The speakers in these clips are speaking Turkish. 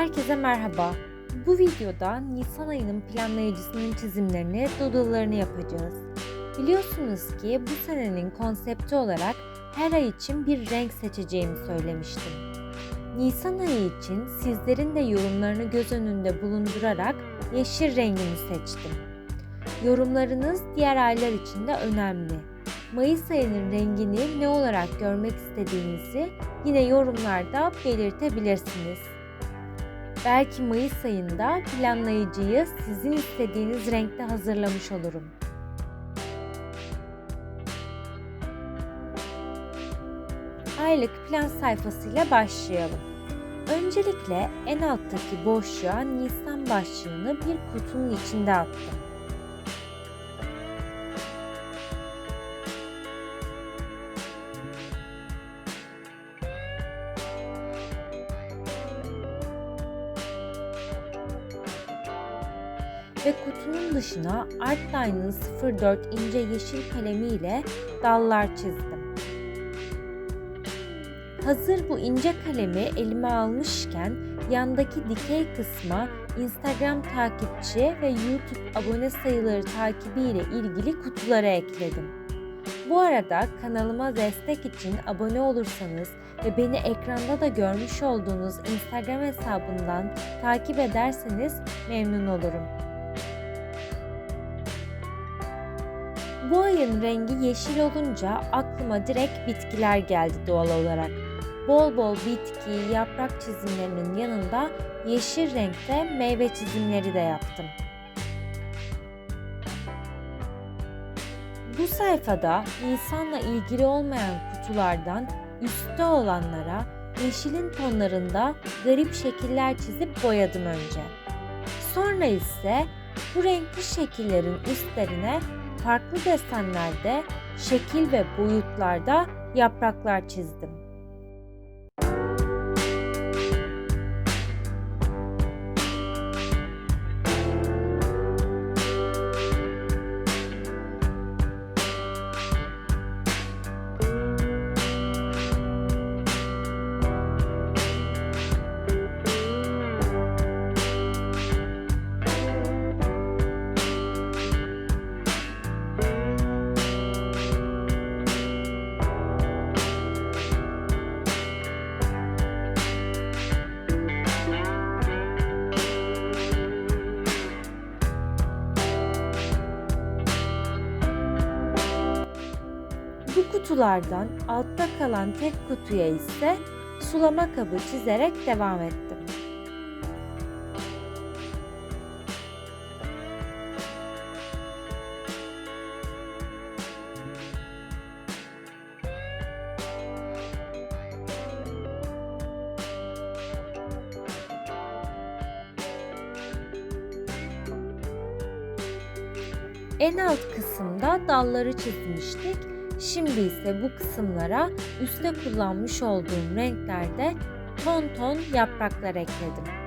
Herkese merhaba. Bu videoda Nisan ayının planlayıcısının çizimlerini, doodle'larını yapacağız. Biliyorsunuz ki bu senenin konsepti olarak her ay için bir renk seçeceğimi söylemiştim. Nisan ayı için sizlerin de yorumlarını göz önünde bulundurarak yeşil rengini seçtim. Yorumlarınız diğer aylar için de önemli. Mayıs ayının rengini ne olarak görmek istediğinizi yine yorumlarda belirtebilirsiniz. Belki Mayıs ayında planlayıcıyı sizin istediğiniz renkte hazırlamış olurum. Aylık plan sayfasıyla başlayalım. Öncelikle en alttaki boşluğa Nisan başlığını bir kutunun içinde attım. Dışına Artline'ın 04 ince yeşil kalemiyle dallar çizdim. Hazır bu ince kalemi elime almışken yandaki dikey kısma Instagram takipçi ve YouTube abone sayıları takibi ile ilgili kutuları ekledim. Bu arada kanalıma destek için abone olursanız ve beni ekranda da görmüş olduğunuz Instagram hesabından takip ederseniz memnun olurum. Bu ayın rengi yeşil olunca aklıma direkt bitkiler geldi doğal olarak. Bol bol bitki, yaprak çizimlerinin yanında yeşil renkte meyve çizimleri de yaptım. Bu sayfada Nisan'la ilgili olmayan kutulardan üstte olanlara yeşilin tonlarında garip şekiller çizip boyadım önce. Sonra ise bu renkli şekillerin üstlerine farklı desenlerde, şekil ve boyutlarda yapraklar çizdim. Bu kutulardan altta kalan tek kutuya ise sulama kabı çizerek devam ettim. En alt kısımda dalları çizmiştik. Şimdi ise bu kısımlara üstte kullanmış olduğum renklerde ton ton yapraklar ekledim.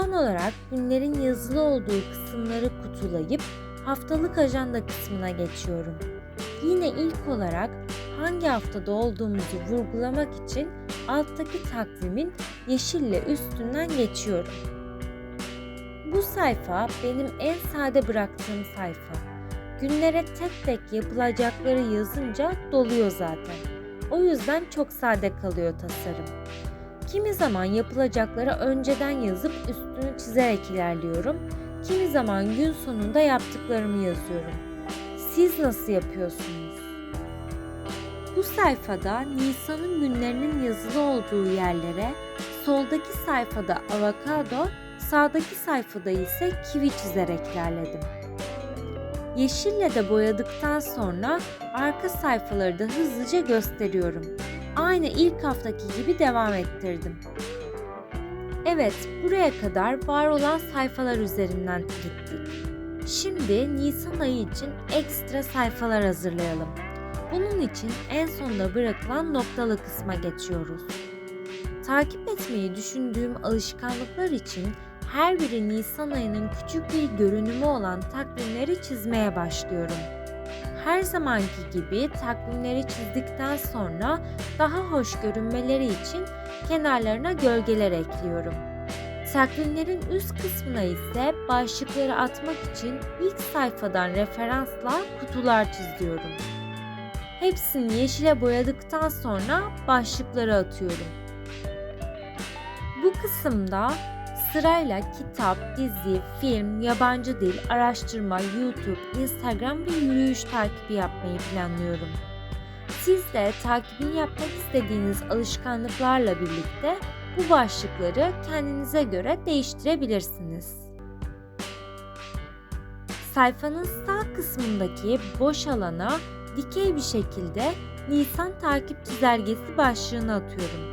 Son olarak günlerin yazılı olduğu kısımları kutulayıp haftalık ajanda kısmına geçiyorum. Yine ilk olarak hangi haftada olduğumuzu vurgulamak için alttaki takvimin yeşille üstünden geçiyorum. Bu sayfa benim en sade bıraktığım sayfa. Günlere tek tek yapılacakları yazınca doluyor zaten. O yüzden çok sade kalıyor tasarım. Kimi zaman yapılacakları önceden yazıp üstünü çizerek ilerliyorum. Kimi zaman gün sonunda yaptıklarımı yazıyorum. Siz nasıl yapıyorsunuz? Bu sayfada Nisan'ın günlerinin yazılı olduğu yerlere soldaki sayfada avokado, sağdaki sayfada ise kivi çizerek ilerledim. Yeşille de boyadıktan sonra arka sayfaları da hızlıca gösteriyorum. Aynı ilk haftaki gibi devam ettirdim. Evet, buraya kadar var olan sayfalar üzerinden gittik. Şimdi Nisan ayı için ekstra sayfalar hazırlayalım. Bunun için en sonda bırakılan noktalı kısma geçiyoruz. Takip etmeyi düşündüğüm alışkanlıklar için her biri Nisan ayının küçük bir görünümü olan takvimleri çizmeye başlıyorum. Her zamanki gibi takvimleri çizdikten sonra daha hoş görünmeleri için kenarlarına gölgeler ekliyorum. Takvimlerin üst kısmına ise başlıkları atmak için ilk sayfadan referansla kutular çiziyorum. Hepsini yeşile boyadıktan sonra başlıkları atıyorum. Bu kısımda sırayla kitap, dizi, film, yabancı dil, araştırma, YouTube, Instagram ve yürüyüş takibi yapmayı planlıyorum. Siz de takibini yapmak istediğiniz alışkanlıklarla birlikte bu başlıkları kendinize göre değiştirebilirsiniz. Sayfanın sağ kısmındaki boş alana dikey bir şekilde Nisan takip çizelgesi başlığını atıyorum.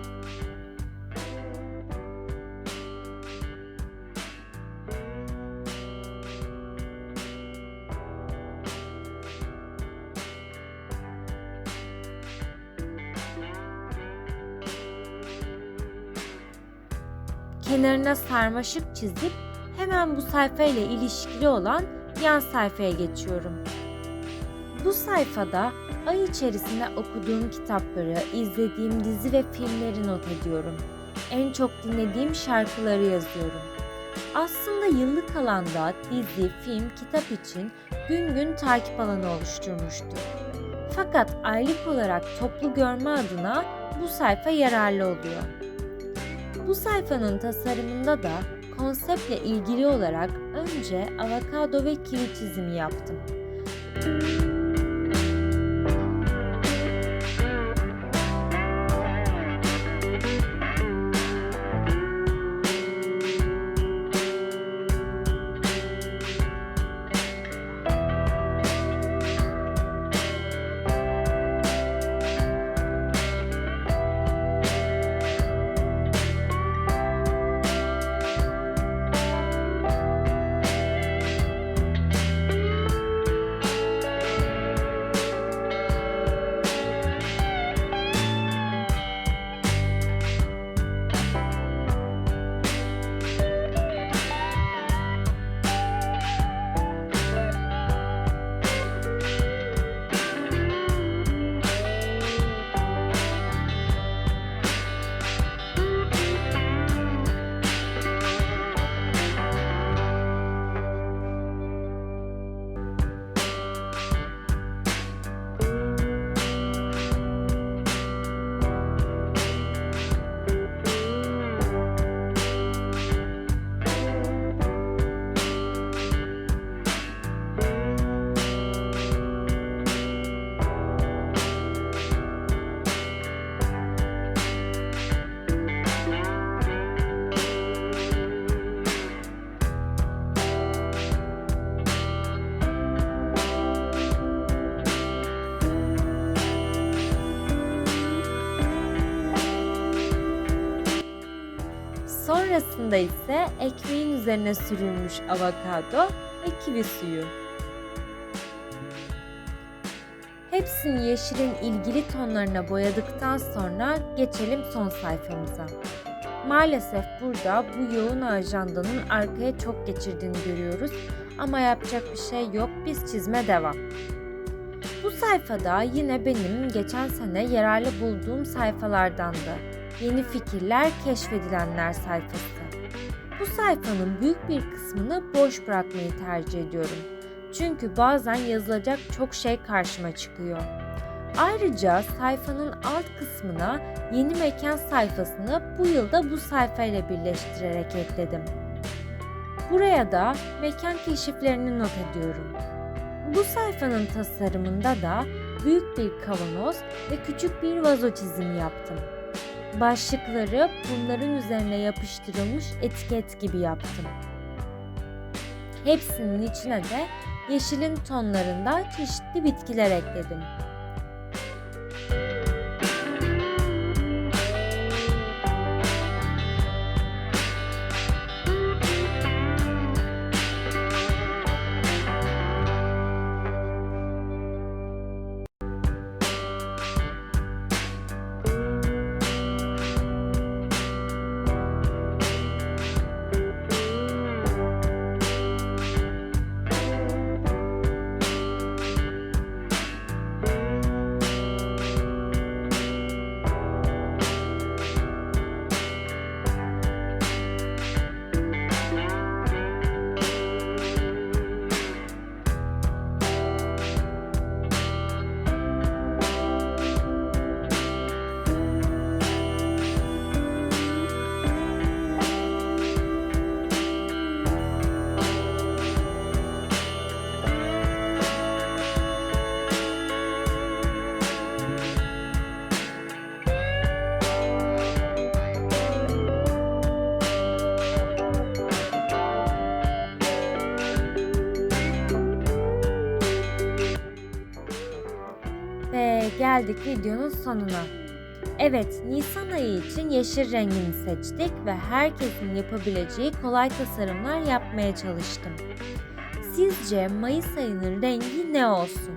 Kenarına sarmaşık çizip hemen bu sayfa ile ilişkili olan yan sayfaya geçiyorum. Bu sayfada ay içerisinde okuduğum kitapları, izlediğim dizi ve filmleri not ediyorum. En çok dinlediğim şarkıları yazıyorum. Aslında yıllık alanda dizi, film, kitap için gün gün takip alanı oluşturmuştum. Fakat aylık olarak toplu görme adına bu sayfa yararlı oluyor. Bu sayfanın tasarımında da konseptle ilgili olarak önce avokado ve kivi çizimi yaptım. Sonrasında ise ekmeğin üzerine sürülmüş avokado ve kivi suyu. Hepsini yeşilin ilgili tonlarına boyadıktan sonra geçelim son sayfamıza. Maalesef burada bu yoğun ajandanın arkaya çok geçirdiğini görüyoruz ama yapacak bir şey yok biz çizme devam. Bu sayfada yine benim geçen sene yararlı bulduğum sayfalardandı. Yeni fikirler keşfedilenler sayfası. Bu sayfanın büyük bir kısmını boş bırakmayı tercih ediyorum. Çünkü bazen yazılacak çok şey karşıma çıkıyor. Ayrıca sayfanın alt kısmına yeni mekan sayfasını bu yılda bu sayfayla birleştirerek ekledim. Buraya da mekan keşiflerini not ediyorum. Bu sayfanın tasarımında da büyük bir kavanoz ve küçük bir vazo çizimi yaptım. Başlıkları bunların üzerine yapıştırılmış etiket gibi yaptım. Hepsinin içine de yeşilin tonlarında çeşitli bitkiler ekledim. Geldik videonun sonuna. Evet, Nisan ayı için yeşil rengini seçtik ve herkesin yapabileceği kolay tasarımlar yapmaya çalıştım. Sizce Mayıs ayının rengi ne olsun?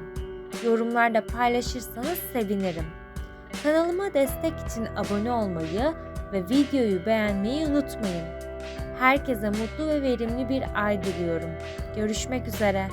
Yorumlarda paylaşırsanız sevinirim. Kanalıma destek için abone olmayı ve videoyu beğenmeyi unutmayın. Herkese mutlu ve verimli bir ay diliyorum. Görüşmek üzere.